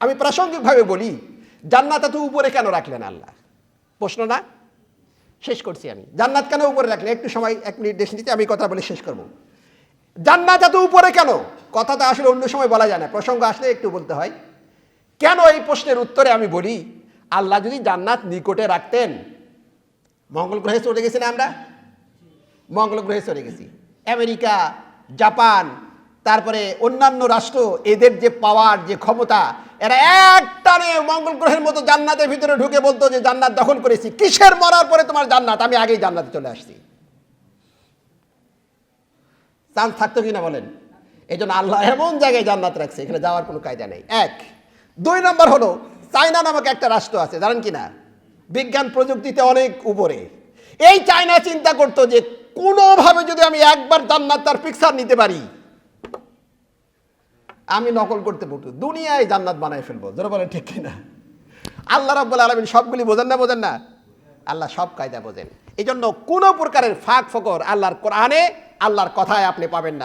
আমি প্রাসঙ্গিকভাবে বলি, জান্নাত এত উপরে কেন রাখলেন আল্লাহ? প্রশ্ন না? শেষ করছি আমি। জান্নাত কেন উপরে রাখলেন? একটু সময়, এক মিনিট দেশ নিতে, আমি কথা বলে শেষ করব। জান্নাত এত উপরে কেন? কথাটা আসলে অন্য সময় বলা যায় না। প্রসঙ্গ আসলে একটু বলতে হয়। কেন এই প্রশ্নের উত্তরে আমি বলি, আল্লাহ যদি জান্নাত নিকটে রাখতেন, মঙ্গল গ্রহে চলে গেছি না আমরা? মঙ্গল গ্রহে চলে গেছি। আমেরিকা, জাপান তারপরে অন্যান্য রাষ্ট্র, এদের যে পাওয়ার যে ক্ষমতা, এরা এক টানে মঙ্গল গ্রহের মতো জান্নাতের ভিতরে ঢুকে বলতো যে জান্নাত দখল করেছি। কিসের মরার পরে তোমার জান্নাত? আমি আগেই জান্নাতে চলে আসছি। চান্স থাকতো কিনা বলেন? এই জন্য আল্লাহ এমন জায়গায় জান্নাত রাখছে, এখানে যাওয়ার কোনো কায়দা নেই। এক। দুই নম্বর হলো, চায়না নামক একটা রাষ্ট্র আছে, জানেন কি না বিজ্ঞান প্রযুক্তিতে অনেক উপরে। এই চায়না চিন্তা করতো যে কোনোভাবে যদি আমি একবার জান্নাত তার পিকচার নিতে পারি আমি নকল করতে পড়তো দুনিয়ায় জান্নাত বানায় ফেলব। ধরো বলে ঠিক কিনা? আল্লাহ রাব্বুল আলমিন সবগুলি বোঝেন না বোঝেন না? আল্লাহ সব কায়দা বোঝেন। এই জন্য কোনো প্রকারের ফাঁক ফকর আল্লাহর কোরআনে, আল্লাহর কথায় আপনি পাবেন না।